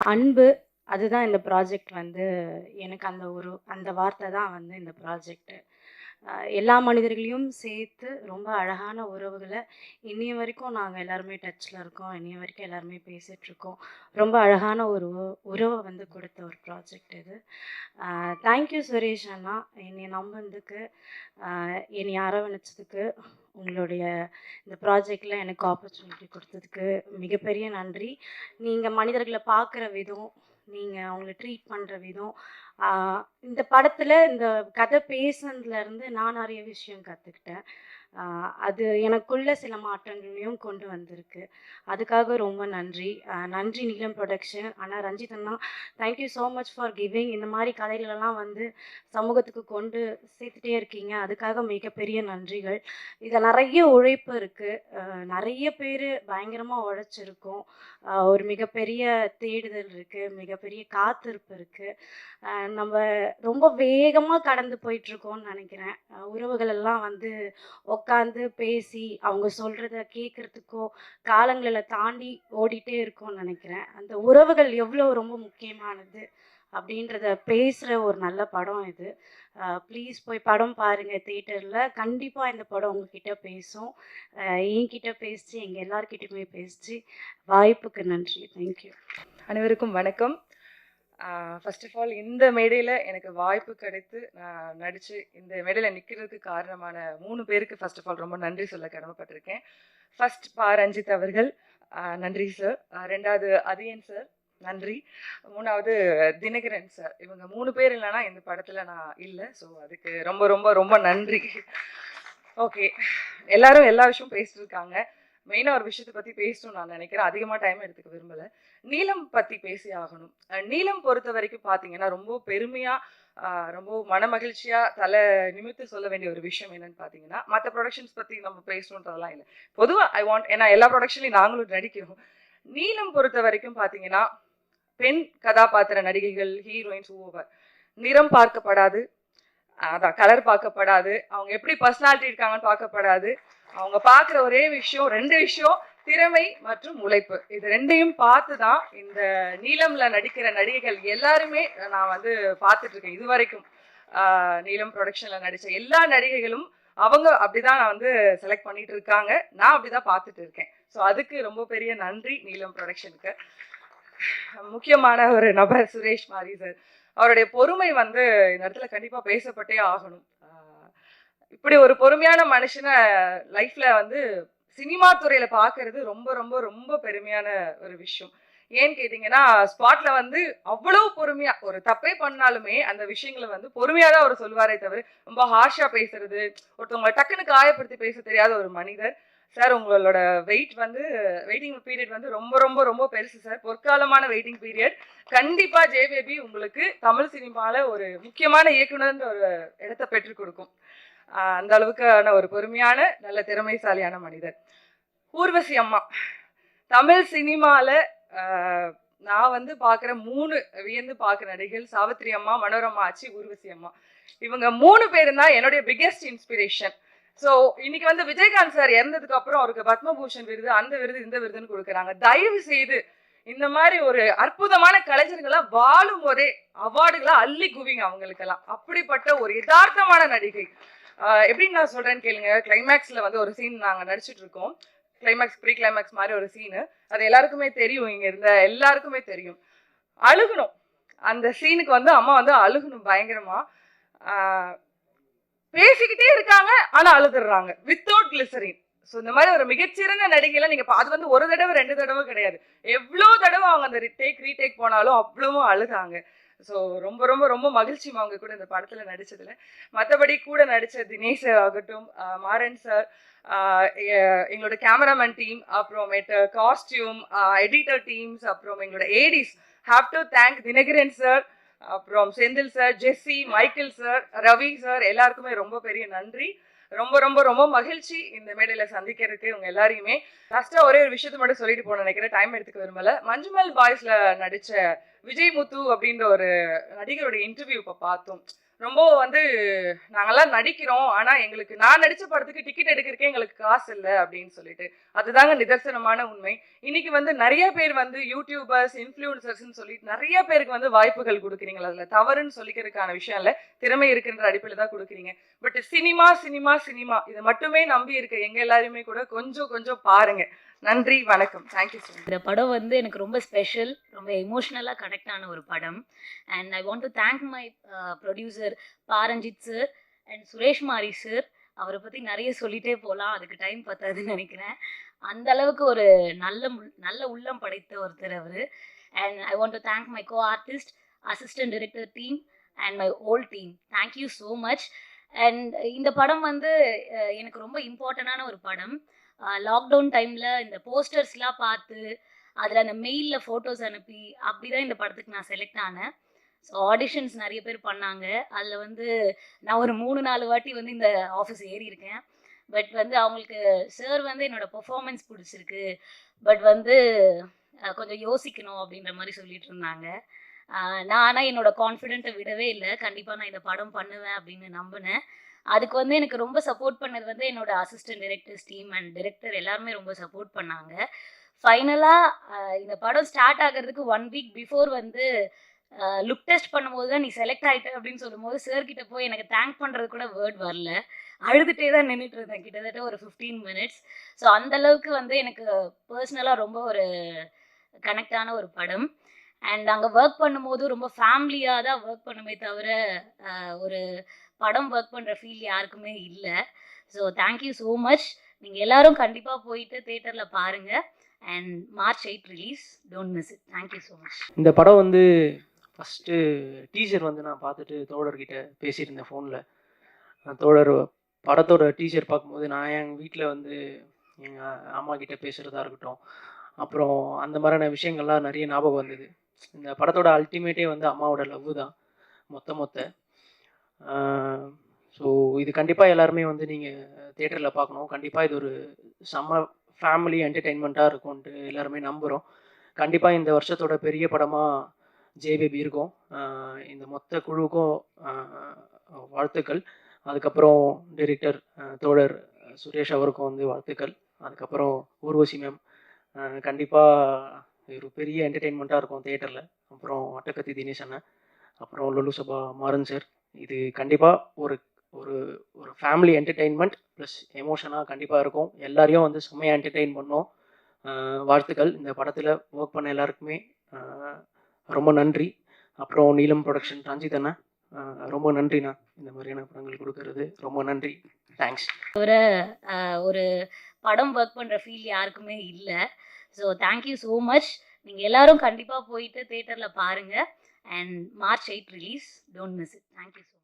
அன்பு அதுதான் இந்த ப்ராஜெக்ட் வந்து எனக்கு அந்த ஒரு அந்த வார்த்தை தான் வந்து இந்த ப்ராஜெக்ட்டு எல்லா மனிதர்களையும் சேர்த்து ரொம்ப அழகான உறவுகளை இன்னைய வரைக்கும் நாங்கள் எல்லாருமே டச்சில் இருக்கோம். இன்னைய வரைக்கும் எல்லாருமே பேசிகிட்ருக்கோம் ரொம்ப அழகான ஒரு உ- உறவை வந்து கொடுத்த ஒரு ப்ராஜெக்ட் இது. தேங்க்யூ சுரேஷ் அண்ணா. என்னை நம்பினதுக்கு என்னை அரவணைச்சதுக்கு உங்களுடைய இந்த ப்ராஜெக்டில் எனக்கு ஆப்பர்ச்சுனிட்டி கொடுத்ததுக்கு மிகப்பெரிய நன்றி. நீங்கள் மனிதர்களை பார்க்குற விதம் நீங்கள் அவங்கள ட்ரீட் பண்ணுற விதம். இந்த படத்தில் இந்த கதை பேசுனதுலேருந்து நான் நிறைய விஷயம் கற்றுக்கிட்டேன் அது எனக்குள்ள சில மாற்றங்களையும் கொண்டு வந்திருக்கு. அதுக்காக ரொம்ப நன்றி. நன்றி நீலம் ப்ரொடக்ஷன் ஆனால் ரஞ்சித் அண்ணா thank you so much for giving இந்த மாதிரி கதைகளெல்லாம் வந்து சமூகத்துக்கு கொண்டு சேர்த்துட்டே இருக்கீங்க. அதுக்காக மிகப்பெரிய நன்றிகள். இதில் நிறைய உழைப்பு இருக்குது நிறைய பேர் பயங்கரமாக உழைச்சிருக்கோம். ஒரு மிகப்பெரிய தேடுதல் இருக்குது மிகப்பெரிய காத்திருப்பு இருக்குது நம்ம ரொம்ப வேகமாக கடந்து போயிட்டுருக்கோம்னு நினைக்கிறேன். உறவுகள் எல்லாம் வந்து உட்காந்து பேசி அவங்க சொல்கிறத கேட்குறதுக்கோ காலங்களில் தாண்டி ஓடிட்டே இருக்கோம்னு நினைக்கிறேன். அந்த உறவுகள் எவ்வளோ ரொம்ப முக்கியமானது அப்படின்றத பேசுகிற ஒரு நல்ல படம் இது. ப்ளீஸ் போய் படம் பாருங்கள் தேட்டரில் கண்டிப்பாக இந்த படம் உங்ககிட்ட பேசும். என்கிட்ட பேசிச்சு எங்கள் எல்லார்கிட்டயுமே பேசிச்சு. வாய்ப்புக்கு நன்றி. தேங்க்யூ அனைவருக்கும் வணக்கம். ஃபர்ஸ்ட் ஆஃப் ஆல் இந்த மேடையில் எனக்கு வாய்ப்பு கிடைத்து நான் நடித்து இந்த மேடையில் நிற்கிறதுக்கு காரணமான மூணு பேருக்கு ஃபர்ஸ்ட் ஆஃப் ஆல் ரொம்ப நன்றி சொல்ல கடமைப்பட்டிருக்கேன். ஃபர்ஸ்ட் பா ரஞ்சித் அவர்கள். நன்றி சார் ரெண்டாவது அதியன் சார் நன்றி. மூணாவது தினகரன் சார் இவங்க மூணு பேர் இல்லைன்னா இந்த படத்தில் நான் இல்லை. ஸோ அதுக்கு ரொம்ப ரொம்ப ரொம்ப நன்றி. ஓகே எல்லாரும் எல்லா விஷயமும் பேசிட்டு இருக்காங்க. மெயினாக ஒரு விஷயத்தை பற்றி பேசணும்னு நான் நினைக்கிறேன். அதிகமாக டைம் எடுத்துக்க விரும்பலை. நீளம் பற்றி பேசி ஆகணும். நீளம் நீலம் பொறுத்த வரைக்கும் பார்த்தீங்கன்னா ரொம்ப பெருமையாக ரொம்ப மனமகிழ்ச்சியாக தலை நிமித்து சொல்ல வேண்டிய ஒரு விஷயம் என்னன்னு பார்த்தீங்கன்னா மற்ற ப்ரொடக்ஷன்ஸ் பற்றி நம்ம பேசணுன்றதெல்லாம் இல்லை. பொதுவாக ஐ வாண்ட் ஏன்னா எல்லா ப்ரொடக்ஷன்லையும் நாங்களும் நடிக்கிறோம். நீளம் பொறுத்த வரைக்கும் பார்த்தீங்கன்னா பெண் கதாபாத்திர நடிகைகள் ஹீரோயின்ஸ் ஓவர் நிறம் பார்க்கப்படாது. அதான் கலர் பார்க்கப்படாது. அவங்க எப்படி பர்சனாலிட்டி இருக்காங்கன்னு பார்க்கப்படாது. அவங்க பார்க்குற ஒரே விஷயம் ரெண்டு விஷயம் திறமை மற்றும் உழைப்பு. இது ரெண்டையும் பார்த்து தான் இந்த நீளம்ல நடிக்கிற நடிகைகள் எல்லாருமே நான் வந்து பார்த்துட்டு இருக்கேன் இது வரைக்கும் ஆஹ் நீலம் ப்ரொடக்ஷன்ல நடிச்ச எல்லா நடிகைகளும் அவங்க அப்படிதான் நான் வந்து செலக்ட் பண்ணிட்டு இருக்காங்க நான் அப்படிதான் பார்த்துட்டு இருக்கேன் ஸோ அதுக்கு ரொம்ப பெரிய நன்றி நீலம் ப்ரொடக்ஷனுக்கு முக்கியமான ஒரு நபர் சுரேஷ் மாரி சார். அவருடைய பொறுமை வந்து இந்த இடத்துல கண்டிப்பா பேசப்பட்டே ஆகணும். இப்படி ஒரு பொறுமையான மனுஷனை லைஃப்ல வந்து சினிமா துறையில பாக்குறது ரொம்ப ரொம்ப ரொம்ப பெருமையான ஒரு விஷயம். ஏன்னு கேட்டீங்கன்னா ஸ்பாட்ல வந்து அவ்வளவு பொறுமையா ஒரு தப்பே பண்ணாலுமே அந்த விஷயங்களை வந்து பொறுமையா தான் அவர் சொல்லுவாரே தவிர ரொம்ப ஹார்ஷா பேசுறது ஒருத்தவங்களை டக்குன்னு காயப்படுத்தி பேச தெரியாத ஒரு மனிதர். சார் உங்களோட வெயிட் வந்து வெயிட்டிங் பீரியட் வந்து ரொம்ப ரொம்ப ரொம்ப பெருசு சார் பொற்காலமான வெயிட்டிங் பீரியட் கண்டிப்பா ஜேபேபி உங்களுக்கு தமிழ் சினிமால ஒரு முக்கியமான இயக்குனர்ன்ற ஒரு இடத்தை பெற்றுக் கொடுக்கும். அந்த அளவுக்கான ஒரு பொறுமையான நல்ல திறமைசாலியான மனிதர். ஊர்வசி அம்மா. தமிழ் சினிமால நான் வந்து பார்க்குற மூணு வியந்து பார்க்குற நடிகைகள் சாவித்ரி அம்மா மனோரமா ஆச்சி ஊர்வசி அம்மா. இவங்க மூணு பேரும் தான் என்னுடைய பிக்கெஸ்ட் இன்ஸ்பிரேஷன் ஸோ இன்னைக்கு வந்து விஜயகாந்த் சார் இறந்ததுக்கு அப்புறம் அவருக்கு பத்மபூஷன் விருது அந்த விருது இந்த விருதுன்னு கொடுக்குறாங்க. தயவு செய்து இந்த மாதிரி ஒரு அற்புதமான கலைஞர்களா வாழும் போதே அவார்டுகளா அள்ளி குவிங்க அவங்களுக்கெல்லாம். அப்படிப்பட்ட ஒரு யதார்த்தமான நடிகை. எப்படி நான் சொல்கிறேன்னு கேளுங்க. கிளைமேக்ஸில் வந்து ஒரு சீன் நாங்கள் நடிச்சிட்டு இருக்கோம் கிளைமேக்ஸ் ப்ரீ கிளைமேக்ஸ் மாதிரி ஒரு சீனு அது எல்லாருக்குமே தெரியும். இங்கே இருந்த எல்லாருக்குமே தெரியும். அழுகணும். அந்த சீனுக்கு வந்து அம்மா வந்து அழுகணும் பயங்கரமாக பேசிக்கிட்டே இருக்காங்க ஆனால் அழுதுடுறாங்க வித்தவுட் கிளிசரின் ஸோ இந்த மாதிரி ஒரு மிகச்சிறந்த நடிகைலாம் நீங்கள் அது வந்து ஒரு தடவை ரெண்டு தடவை கிடையாது. எவ்வளோ தடவை அவங்க அந்த டேக் ரீடேக் போனாலும் அவ்வளவும் அழுதாங்க. ஸோ ரொம்ப ரொம்ப ரொம்ப மகிழ்ச்சி அவங்க கூட இந்த படத்தில் நடித்ததில் மற்றபடி கூட நடித்த தினேஷ் சார் ஆகட்டும் மாறன் சார் எங்களோட கேமராமேன் டீம் அப்புறமேட்டு காஸ்டியூம் எடிட்டர் டீம்ஸ் அப்புறம் எங்களோட ADs have to thank Dinakaran sir அப்புறம் Senthil sir Jessie Michael sir Ravi sir எல்லாருக்குமே ரொம்ப பெரிய நன்றி. ரொம்ப ரொம்ப ரொம்ப மகிழ்ச்சி இந்த மேடையில சந்திக்கிறதுக்கு உங்க எல்லாரையுமே. லாஸ்டா ஒரே ஒரு விஷயத்த மட்டும் சொல்லிட்டு போன நினைக்கிறேன். டைம் எடுத்துக்க விரும்பல. மஞ்சுமல் பாய்ஸ்ல நடிச்ச விஜய் முத்து அப்படின்ற ஒரு நடிகருடைய இன்டர்வியூ இப்ப பார்த்தோம். ரொம்ப வந்து நாங்கெல்லாம் நடிக்கிறோம். ஆனா எங்களுக்கு நான் நடிச்ச படத்துக்கு டிக்கெட் எடுக்கிறதுக்கே எங்களுக்கு காசு இல்லை அப்படின்னு சொல்லிட்டு. அதுதாங்க நிதர்சனமான உண்மை. இன்னைக்கு வந்து நிறைய பேர் வந்து யூடியூபர்ஸ் இன்ஃப்ளூயன்சர்ஸ்னு சொல்லிட்டு நிறைய பேருக்கு வந்து வாய்ப்புகள் கொடுக்குறீங்க. அதுல தவறுன்னு சொல்லிக்கிறதுக்கான விஷயம் இல்லை. திறமை இருக்குன்ற அடிப்பில் தான் கொடுக்குறீங்க. பட் சினிமா சினிமா சினிமா இதை மட்டுமே நம்பி இருக்க எங்க எல்லாருமே கூட கொஞ்சம் கொஞ்சம் பாருங்க. நன்றி வணக்கம். தேங்க்யூ சார் இந்த படம் வந்து எனக்கு ரொம்ப ஸ்பெஷல் ரொம்ப எமோஷ்னலாக கனெக்ட் ஆன ஒரு படம். And I want to thank my producer Pa Ranjith sir and Suresh மாரி சார் அவரை பற்றி நிறைய சொல்லிட்டே போகலாம் அதுக்கு டைம் பத்தாதுன்னு நினைக்கிறேன். அந்த அளவுக்கு ஒரு நல்ல முள்- நல்ல உள்ளம் படைத்த ஒருத்தர் அவர். And I want to thank my co artist assistant director team and my all team thank you so much and இந்த படம் வந்து uh, எனக்கு ரொம்ப இம்பார்ட்டண்டான ஒரு படம். லாக்டவுன் டைமில் இந்த போஸ்டர்ஸ்லாம் பார்த்து அதில் அந்த மெயிலில் ஃபோட்டோஸ் அனுப்பி அப்படி தான் இந்த படத்துக்கு நான் செலக்ட் ஆனேன். ஸோ ஆடிஷன்ஸ் நிறைய பேர் பண்ணாங்க. அதில் வந்து நான் ஒரு மூணு நாலு வாட்டி வந்து இந்த ஆஃபீஸ் ஏறி இருக்கேன். பட் வந்து அவங்களுக்கு சார் வந்து என்னோட பெர்ஃபார்மன்ஸ் பிடிச்சிருக்கு. பட் வந்து கொஞ்சம் யோசிக்கணும் அப்படின்ற மாதிரி சொல்லிட்டு இருந்தாங்க. நான் ஆனால் என்னோட கான்ஃபிடென்ட்டை விடவே இல்லை. கண்டிப்பாக நான் இந்த படம் பண்ணுவேன் அப்படின்னு நம்பினேன். அதுக்கு வந்து எனக்கு ரொம்ப சப்போர்ட் பண்ணது வந்து என்னோட assistant directors team and director எல்லாருமே ரொம்ப சப்போர்ட் பண்ணாங்க. ஃபைனலாக இந்த படம் ஸ்டார்ட் ஆகிறதுக்கு ஒன் வீக் பிஃபோர் வந்து லுக் டெஸ்ட் பண்ணும்போது தான் நீ செலக்ட் ஆகிட்ட அப்படின்னு சொல்லும்போது சார் கிட்ட போய் எனக்கு தேங்க் பண்ணுறது கூட வேர்ட் வரல. அழுதுகிட்டே தான் நின்றுட்டு இருந்தேன். கிட்டத்தட்ட ஒரு ஃபிஃப்டீன் மினிட்ஸ் ஸோ அந்த அளவுக்கு வந்து எனக்கு பர்சனலாக ரொம்ப ஒரு கனெக்டான ஒரு படம். அண்ட் அங்கே ஒர்க் பண்ணும்போது ரொம்ப ஃபேமிலியாக தான் ஒர்க் பண்ணுமே தவிர ஒரு படம் ஒர்க் பண்ணுற ஃபீல் யாருக்குமே இல்லை. ஸோ தேங்க்யூ ஸோ மச் நீங்கள் எல்லாரும் கண்டிப்பாக போயிட்டு தேட்டரில் பாருங்கள் and March eight release don't miss it thank you so much இந்த படம் வந்து ஃபஸ்ட்டு டீச்சர் வந்து நான் பார்த்துட்டு தோழர்கிட்ட பேசியிருந்தேன் ஃபோனில் தோழர் படத்தோட டீச்சர் பார்க்கும்போது நான் எங்கள் வீட்டில் வந்து எங்கள் அம்மா கிட்டே பேசுகிறதா இருக்கட்டும் அப்புறம் அந்த மாதிரியான விஷயங்கள்லாம் நிறைய ஞாபகம் வந்தது. இந்த படத்தோட அல்டிமேட்டே வந்து அம்மாவோட லவ் தான் மொத்த மொத்த. ஸோ இது கண்டிப்பாக எல்லாருமே வந்து நீங்கள் தேட்டரில் பார்க்கணும். கண்டிப்பாக இது ஒரு செம்ம ஃபேமிலி என்டர்டெயின்மெண்ட்டாக இருக்கும்ன்ட்டு எல்லாருமே நம்புகிறோம் கண்டிப்பாக இந்த வருஷத்தோட பெரிய படமாக ஜேபேபி இருக்கும். இந்த மொத்த குழுவுக்கும் வாழ்த்துக்கள். அதுக்கப்புறம் டைரக்டர் தோழர் சுரேஷ் அவருக்கும் வந்து வாழ்த்துக்கள். அதுக்கப்புறம் ஊர்வசி மேம் கண்டிப்பாக ஒரு பெரிய என்டர்டெயின்மெண்ட்டாக இருக்கும் தேட்டரில் அப்புறம் அட்டக்கத்தி தினேஷ் அண்ணன் அப்புறம் லுலு சபா மாறன் சார் இது கண்டிப்பாக ஒரு ஒரு ஒரு ஃபேமிலி என்டர்டெயின்மெண்ட் ப்ளஸ் எமோஷனாக கண்டிப்பாக இருக்கும். எல்லாரையும் வந்து செம்மையாக என்டர்டெயின் பண்ணோம். வாழ்த்துக்கள். இந்த படத்தில் ஒர்க் பண்ண எல்லாருக்குமே ரொம்ப நன்றி. அப்புறம் நீலம் ப்ரொடக்ஷன் ரஞ்சித் அண்ணா ரொம்ப நன்றிண்ணா. இந்த மாதிரியான படங்கள் கொடுக்கறது ரொம்ப நன்றி. தேங்க்ஸ் ஒரு ஒரு படம் ஒர்க் பண்ணுற ஃபீல் யாருக்குமே இல்லை. ஸோ தேங்க்யூ ஸோ மச் நீங்கள் எல்லாரும் கண்டிப்பாக போயிட்டு தேட்டரில் பாருங்கள் and March eight release don't miss it thank you so